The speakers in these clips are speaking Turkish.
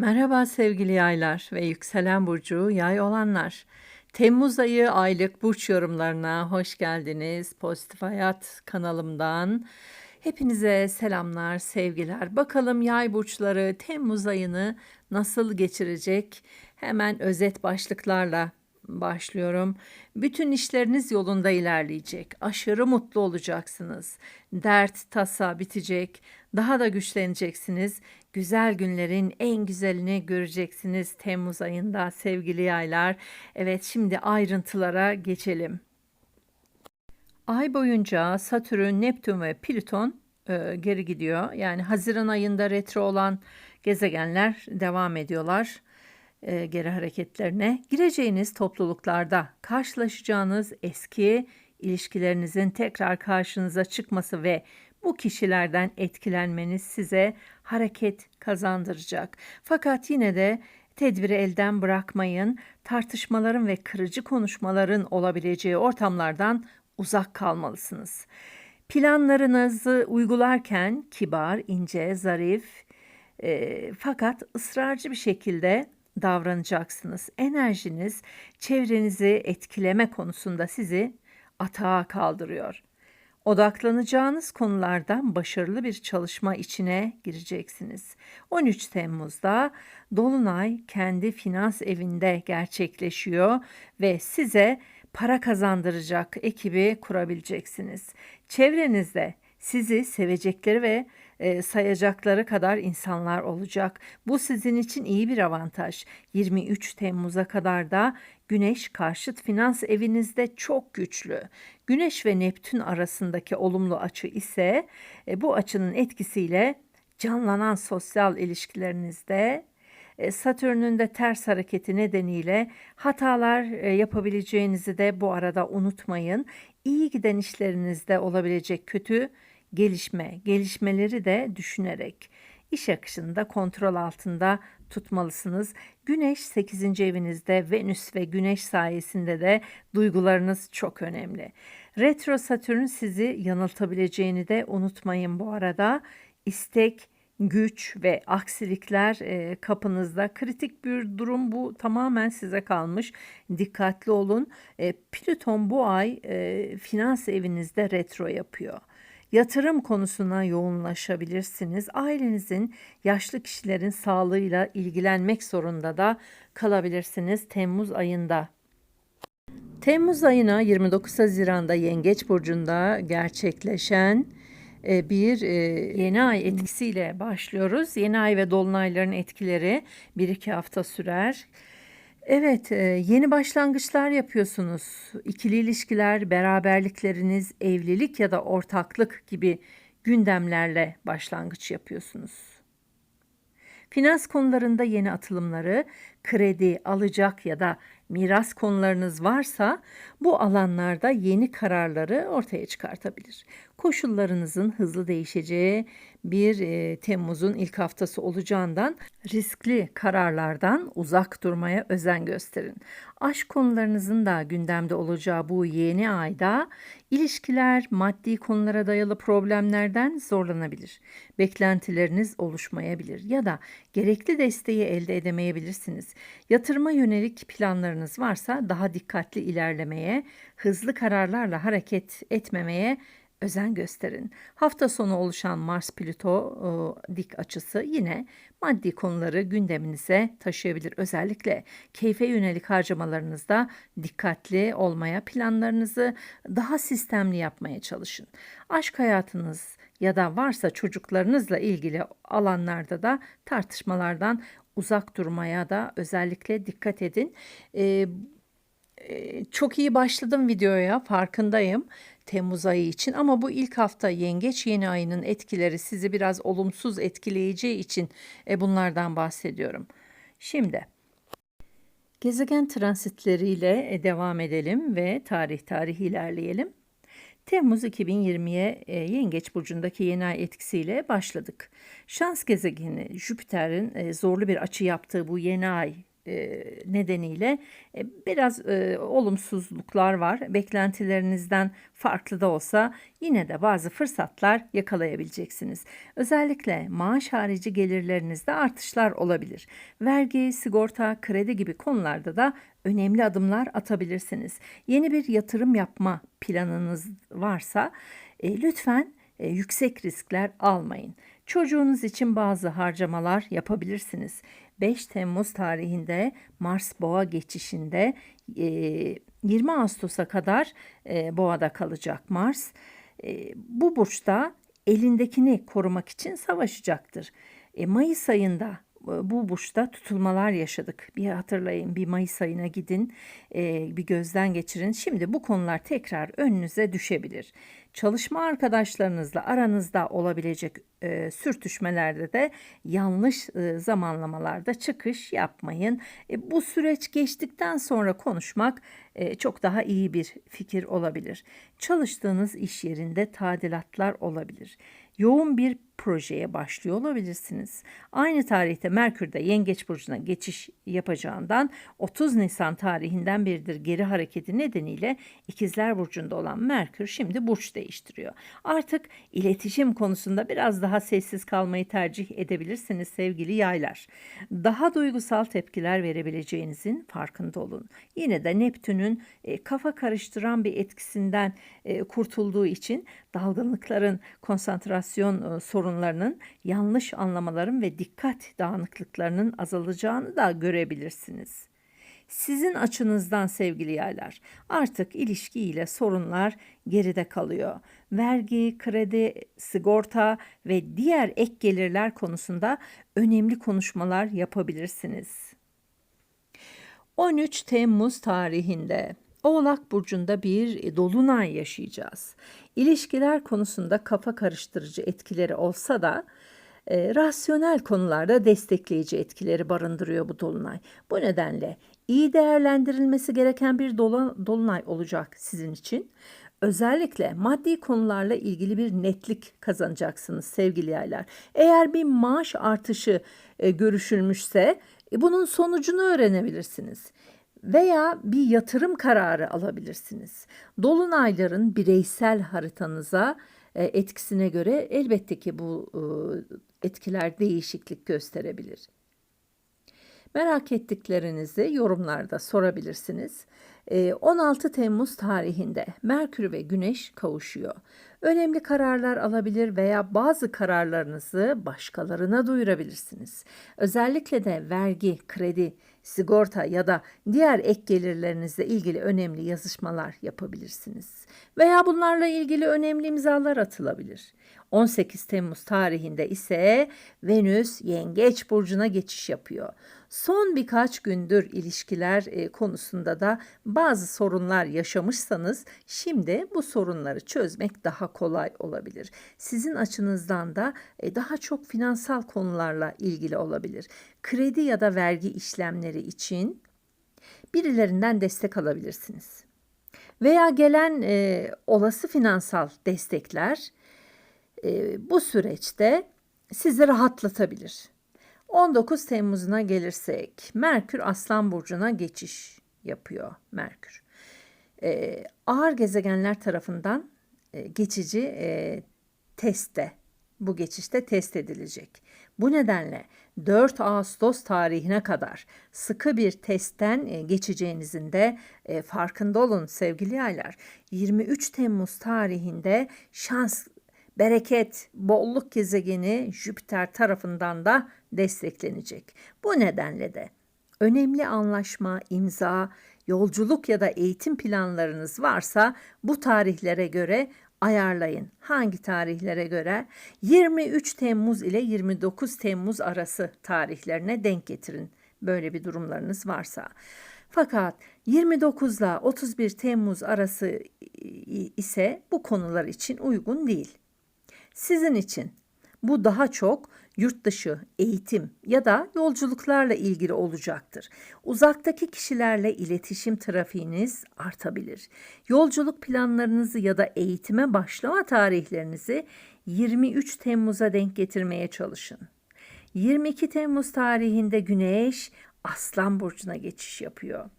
Merhaba sevgili yaylar ve yükselen burcu yay olanlar. Temmuz ayı aylık burç yorumlarına hoş geldiniz. Pozitif Hayat kanalımdan. Hepinize selamlar, sevgiler. Bakalım yay burçları Temmuz ayını nasıl geçirecek? Hemen özet başlıklarla başlıyorum. Bütün işleriniz yolunda ilerleyecek. Aşırı mutlu olacaksınız. Dert, tasa bitecek. Daha da güçleneceksiniz. Güzel günlerin en güzelini göreceksiniz Temmuz ayında sevgili yaylar. Evet şimdi ayrıntılara geçelim. Ay boyunca Satürn, Neptün ve Plüton e, geri gidiyor. Yani Haziran ayında retro olan gezegenler devam ediyorlar e, geri hareketlerine. Gireceğiniz topluluklarda karşılaşacağınız eski ilişkilerinizin tekrar karşınıza çıkması ve bu kişilerden etkilenmeniz size hareket kazandıracak. Fakat yine de tedbiri elden bırakmayın. Tartışmaların ve kırıcı konuşmaların olabileceği ortamlardan uzak kalmalısınız. Planlarınızı uygularken kibar, ince, zarif e, fakat ısrarcı bir şekilde davranacaksınız. Enerjiniz çevrenizi etkileme konusunda sizi atağa kaldırıyor. Odaklanacağınız konulardan başarılı bir çalışma içine gireceksiniz. 13 Temmuz'da Dolunay kendi finans evinde gerçekleşiyor ve size para kazandıracak ekibi kurabileceksiniz. Çevrenizde sizi sevecekleri ve e, sayacakları kadar insanlar olacak. Bu sizin için iyi bir avantaj. 23 Temmuz'a kadar da Güneş karşıt finans evinizde çok güçlü. Güneş ve Neptün arasındaki olumlu açı ise e, bu açının etkisiyle canlanan sosyal ilişkilerinizde e, Satürn'ün de ters hareketi nedeniyle hatalar e, yapabileceğinizi de bu arada unutmayın. İyi giden işlerinizde olabilecek kötü gelişme, gelişmeleri de düşünerek iş akışını da kontrol altında tutmalısınız. Güneş 8. evinizde, Venüs ve Güneş sayesinde de duygularınız çok önemli. Retro Satürn sizi yanıltabileceğini de unutmayın bu arada. İstek, güç ve aksilikler e, kapınızda. Kritik bir durum bu tamamen size kalmış. Dikkatli olun. E, Plüton bu ay e, finans evinizde retro yapıyor. Yatırım konusuna yoğunlaşabilirsiniz. Ailenizin yaşlı kişilerin sağlığıyla ilgilenmek zorunda da kalabilirsiniz Temmuz ayında. Temmuz ayına 29 Haziran'da Yengeç burcunda gerçekleşen e, bir e, yeni ay etkisiyle başlıyoruz. Yeni ay ve dolunayların etkileri 1-2 hafta sürer. Evet, e, yeni başlangıçlar yapıyorsunuz. İkili ilişkiler, beraberlikleriniz, evlilik ya da ortaklık gibi gündemlerle başlangıç yapıyorsunuz. Finans konularında yeni atılımları, kredi, alacak ya da miras konularınız varsa bu alanlarda yeni kararları ortaya çıkartabilir. Koşullarınızın hızlı değişeceği bir e, Temmuz'un ilk haftası olacağından riskli kararlardan uzak durmaya özen gösterin. Aşk konularınızın da gündemde olacağı bu yeni ayda ilişkiler maddi konulara dayalı problemlerden zorlanabilir. Beklentileriniz oluşmayabilir ya da gerekli desteği elde edemeyebilirsiniz. Yatırıma yönelik planlarınız varsa daha dikkatli ilerlemeye, hızlı kararlarla hareket etmemeye özen gösterin. Hafta sonu oluşan Mars-Plüto dik açısı yine maddi konuları gündeminize taşıyabilir. Özellikle keyfe yönelik harcamalarınızda dikkatli olmaya, planlarınızı daha sistemli yapmaya çalışın. Aşk hayatınız ya da varsa çocuklarınızla ilgili alanlarda da tartışmalardan uzak durmaya da özellikle dikkat edin. Ee, çok iyi başladım videoya farkındayım. Temmuz ayı için ama bu ilk hafta yengeç yeni ayının etkileri sizi biraz olumsuz etkileyeceği için e, bunlardan bahsediyorum. Şimdi gezegen transitleriyle e, devam edelim ve tarih tarih ilerleyelim. Temmuz 2020'ye e, Yengeç burcundaki yeni ay etkisiyle başladık. Şans gezegeni Jüpiter'in e, zorlu bir açı yaptığı bu yeni ay nedeniyle e, biraz e, olumsuzluklar var. Beklentilerinizden farklı da olsa yine de bazı fırsatlar yakalayabileceksiniz. Özellikle maaş harici gelirlerinizde artışlar olabilir. Vergi, sigorta, kredi gibi konularda da önemli adımlar atabilirsiniz. Yeni bir yatırım yapma planınız varsa e, lütfen e, yüksek riskler almayın. Çocuğunuz için bazı harcamalar yapabilirsiniz. 5 Temmuz tarihinde Mars Boğa geçişinde e, 20 Ağustos'a kadar Boğa'da kalacak Mars. Bu burçta elindekini korumak için savaşacaktır. E, Mayıs ayında bu burçta tutulmalar yaşadık. Bir hatırlayın, bir Mayıs ayına gidin, e, bir gözden geçirin. Şimdi bu konular tekrar önünüze düşebilir. Çalışma arkadaşlarınızla aranızda olabilecek e, sürtüşmelerde de yanlış e, zamanlamalarda çıkış yapmayın. E, bu süreç geçtikten sonra konuşmak e, çok daha iyi bir fikir olabilir. Çalıştığınız iş yerinde tadilatlar olabilir yoğun bir projeye başlıyor olabilirsiniz. Aynı tarihte Merkür de Yengeç burcuna geçiş yapacağından 30 Nisan tarihinden beridir geri hareketi nedeniyle İkizler burcunda olan Merkür şimdi burç değiştiriyor. Artık iletişim konusunda biraz daha sessiz kalmayı tercih edebilirsiniz sevgili yaylar. Daha duygusal tepkiler verebileceğinizin farkında olun. Yine de Neptün'ün e, kafa karıştıran bir etkisinden e, kurtulduğu için dalgınlıkların konsantrasyon e, sorunlarının, yanlış anlamaların ve dikkat dağınıklıklarının azalacağını da görebilirsiniz. Sizin açınızdan sevgili yaylar artık ilişkiyle sorunlar geride kalıyor. Vergi, kredi, sigorta ve diğer ek gelirler konusunda önemli konuşmalar yapabilirsiniz. 13 Temmuz tarihinde Oğlak burcunda bir dolunay yaşayacağız. İlişkiler konusunda kafa karıştırıcı etkileri olsa da e, rasyonel konularda destekleyici etkileri barındırıyor bu dolunay. Bu nedenle iyi değerlendirilmesi gereken bir dolunay olacak sizin için. Özellikle maddi konularla ilgili bir netlik kazanacaksınız sevgili yaylar. Eğer bir maaş artışı e, görüşülmüşse e, bunun sonucunu öğrenebilirsiniz veya bir yatırım kararı alabilirsiniz. Dolunayların bireysel haritanıza e, etkisine göre elbette ki bu e, etkiler değişiklik gösterebilir. Merak ettiklerinizi yorumlarda sorabilirsiniz. 16 Temmuz tarihinde Merkür ve Güneş kavuşuyor. Önemli kararlar alabilir veya bazı kararlarınızı başkalarına duyurabilirsiniz. Özellikle de vergi, kredi, sigorta ya da diğer ek gelirlerinizle ilgili önemli yazışmalar yapabilirsiniz. Veya bunlarla ilgili önemli imzalar atılabilir. 18 Temmuz tarihinde ise Venüs Yengeç burcuna geçiş yapıyor. Son birkaç gündür ilişkiler e, konusunda da bazı sorunlar yaşamışsanız şimdi bu sorunları çözmek daha kolay olabilir. Sizin açınızdan da e, daha çok finansal konularla ilgili olabilir. Kredi ya da vergi işlemleri için birilerinden destek alabilirsiniz. Veya gelen e, olası finansal destekler e, bu süreçte sizi rahatlatabilir. 19 Temmuz'una gelirsek Merkür Aslan Burcu'na geçiş yapıyor Merkür. E, ağır gezegenler tarafından e, geçici e, testte bu geçişte test edilecek. Bu nedenle 4 Ağustos tarihine kadar sıkı bir testten e, geçeceğinizin de e, farkında olun sevgili yaylar. 23 Temmuz tarihinde şans bereket, bolluk gezegeni Jüpiter tarafından da desteklenecek. Bu nedenle de önemli anlaşma, imza, yolculuk ya da eğitim planlarınız varsa bu tarihlere göre ayarlayın. Hangi tarihlere göre? 23 Temmuz ile 29 Temmuz arası tarihlerine denk getirin. Böyle bir durumlarınız varsa. Fakat 29 ile 31 Temmuz arası ise bu konular için uygun değil. Sizin için bu daha çok yurt dışı, eğitim ya da yolculuklarla ilgili olacaktır. Uzaktaki kişilerle iletişim trafiğiniz artabilir. Yolculuk planlarınızı ya da eğitime başlama tarihlerinizi 23 Temmuz'a denk getirmeye çalışın. 22 Temmuz tarihinde Güneş Aslan burcuna geçiş yapıyor.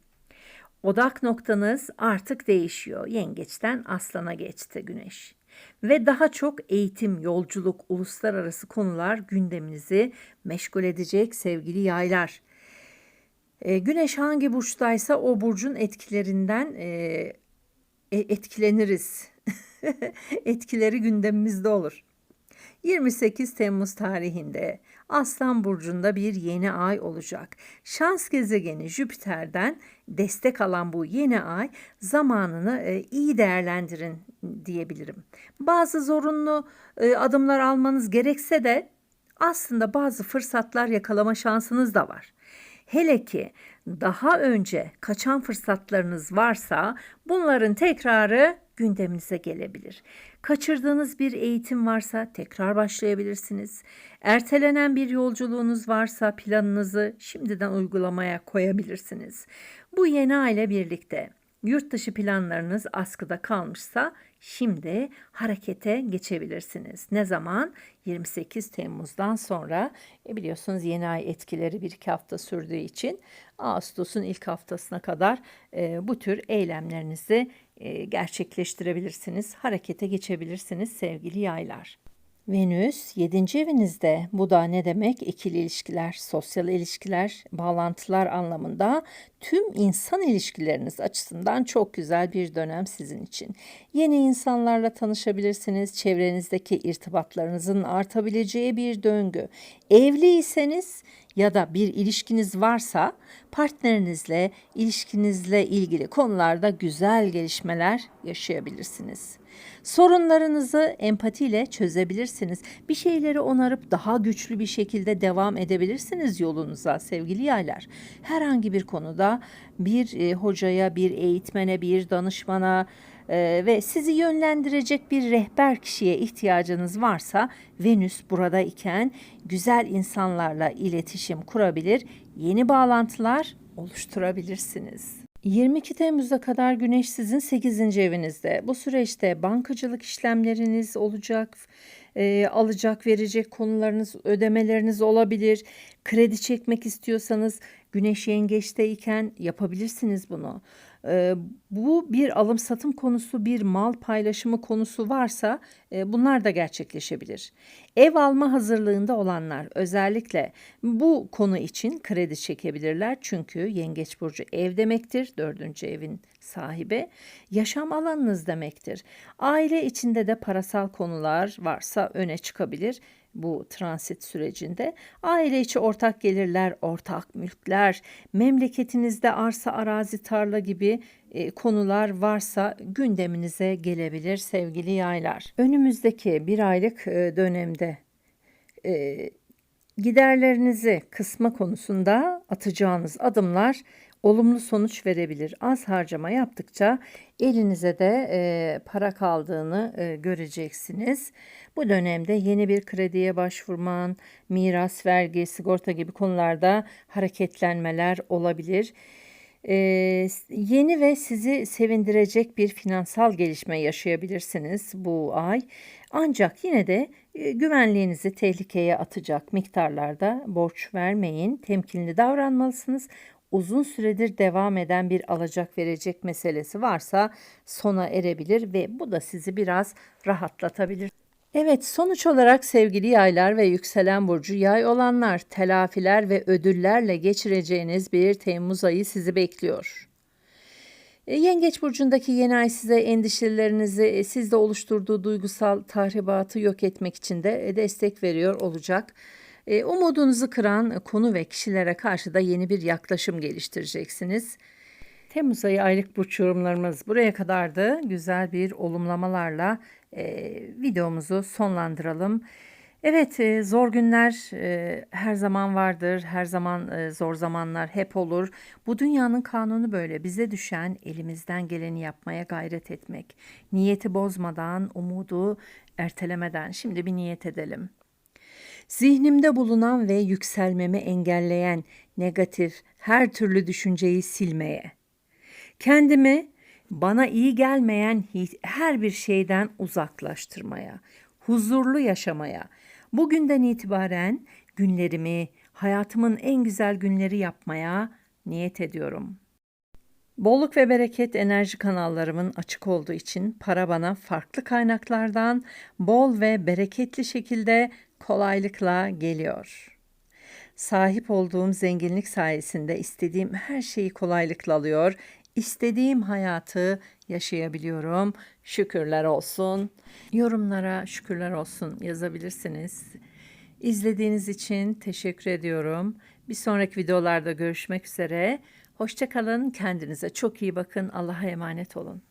Odak noktanız artık değişiyor. Yengeçten Aslan'a geçti Güneş. Ve daha çok eğitim, yolculuk, uluslararası konular gündeminizi meşgul edecek sevgili yaylar. E, güneş hangi burçtaysa o burcun etkilerinden e, e etkileniriz. Etkileri gündemimizde olur. 28 Temmuz tarihinde Aslan burcunda bir yeni ay olacak. Şans gezegeni Jüpiter'den destek alan bu yeni ay zamanını e, iyi değerlendirin diyebilirim. Bazı zorunlu e, adımlar almanız gerekse de aslında bazı fırsatlar yakalama şansınız da var. Hele ki daha önce kaçan fırsatlarınız varsa bunların tekrarı gündeminize gelebilir. Kaçırdığınız bir eğitim varsa tekrar başlayabilirsiniz. Ertelenen bir yolculuğunuz varsa planınızı şimdiden uygulamaya koyabilirsiniz. Bu yeni aile birlikte yurt dışı planlarınız askıda kalmışsa şimdi harekete geçebilirsiniz. Ne zaman? 28 Temmuz'dan sonra e biliyorsunuz yeni ay etkileri bir iki hafta sürdüğü için Ağustos'un ilk haftasına kadar e, bu tür eylemlerinizi gerçekleştirebilirsiniz. Harekete geçebilirsiniz sevgili yaylar. Venüs 7. evinizde. Bu da ne demek? İkili ilişkiler, sosyal ilişkiler, bağlantılar anlamında tüm insan ilişkileriniz açısından çok güzel bir dönem sizin için. Yeni insanlarla tanışabilirsiniz. Çevrenizdeki irtibatlarınızın artabileceği bir döngü. Evliyseniz ya da bir ilişkiniz varsa partnerinizle, ilişkinizle ilgili konularda güzel gelişmeler yaşayabilirsiniz. Sorunlarınızı empatiyle çözebilirsiniz. Bir şeyleri onarıp daha güçlü bir şekilde devam edebilirsiniz yolunuza sevgili yaylar. Herhangi bir konuda bir e, hocaya, bir eğitmene, bir danışmana, ee, ve sizi yönlendirecek bir rehber kişiye ihtiyacınız varsa Venüs burada iken güzel insanlarla iletişim kurabilir, yeni bağlantılar oluşturabilirsiniz. 22 Temmuz'a kadar Güneş sizin 8. evinizde. Bu süreçte bankacılık işlemleriniz olacak, e, alacak verecek konularınız, ödemeleriniz olabilir. Kredi çekmek istiyorsanız Güneş yengeçteyken yapabilirsiniz bunu. E, bu bir alım satım konusu, bir mal paylaşımı konusu varsa e, bunlar da gerçekleşebilir. Ev alma hazırlığında olanlar özellikle bu konu için kredi çekebilirler. Çünkü Yengeç Burcu ev demektir, dördüncü evin sahibi. Yaşam alanınız demektir. Aile içinde de parasal konular varsa öne çıkabilir bu transit sürecinde. Aile içi ortak gelirler, ortak mülkler, memleketinizde arsa, arazi, tarla gibi e, konular varsa gündeminize gelebilir sevgili yaylar. Önümüzdeki bir aylık e, dönemde e, giderlerinizi kısma konusunda atacağınız adımlar olumlu sonuç verebilir. Az harcama yaptıkça elinize de e, para kaldığını e, göreceksiniz. Bu dönemde yeni bir krediye başvurman, miras, vergi, sigorta gibi konularda hareketlenmeler olabilir. Ee, yeni ve sizi sevindirecek bir finansal gelişme yaşayabilirsiniz bu ay. Ancak yine de e, güvenliğinizi tehlikeye atacak miktarlarda borç vermeyin. Temkinli davranmalısınız uzun süredir devam eden bir alacak verecek meselesi varsa sona erebilir ve bu da sizi biraz rahatlatabilir. Evet sonuç olarak sevgili yaylar ve yükselen burcu yay olanlar telafiler ve ödüllerle geçireceğiniz bir Temmuz ayı sizi bekliyor. E, Yengeç burcundaki yeni ay size endişelerinizi, e, sizde oluşturduğu duygusal tahribatı yok etmek için de e, destek veriyor olacak. Umudunuzu kıran konu ve kişilere karşı da yeni bir yaklaşım geliştireceksiniz. Temmuz ayı aylık burç yorumlarımız buraya kadardı. Güzel bir olumlamalarla e, videomuzu sonlandıralım. Evet e, zor günler e, her zaman vardır. Her zaman e, zor zamanlar hep olur. Bu dünyanın kanunu böyle. Bize düşen elimizden geleni yapmaya gayret etmek. Niyeti bozmadan, umudu ertelemeden. Şimdi bir niyet edelim. Zihnimde bulunan ve yükselmemi engelleyen negatif her türlü düşünceyi silmeye. Kendimi bana iyi gelmeyen her bir şeyden uzaklaştırmaya, huzurlu yaşamaya, bugünden itibaren günlerimi hayatımın en güzel günleri yapmaya niyet ediyorum. Bolluk ve bereket enerji kanallarımın açık olduğu için para bana farklı kaynaklardan bol ve bereketli şekilde kolaylıkla geliyor. Sahip olduğum zenginlik sayesinde istediğim her şeyi kolaylıkla alıyor. İstediğim hayatı yaşayabiliyorum. Şükürler olsun. Yorumlara şükürler olsun yazabilirsiniz. İzlediğiniz için teşekkür ediyorum. Bir sonraki videolarda görüşmek üzere. Hoşçakalın. Kendinize çok iyi bakın. Allah'a emanet olun.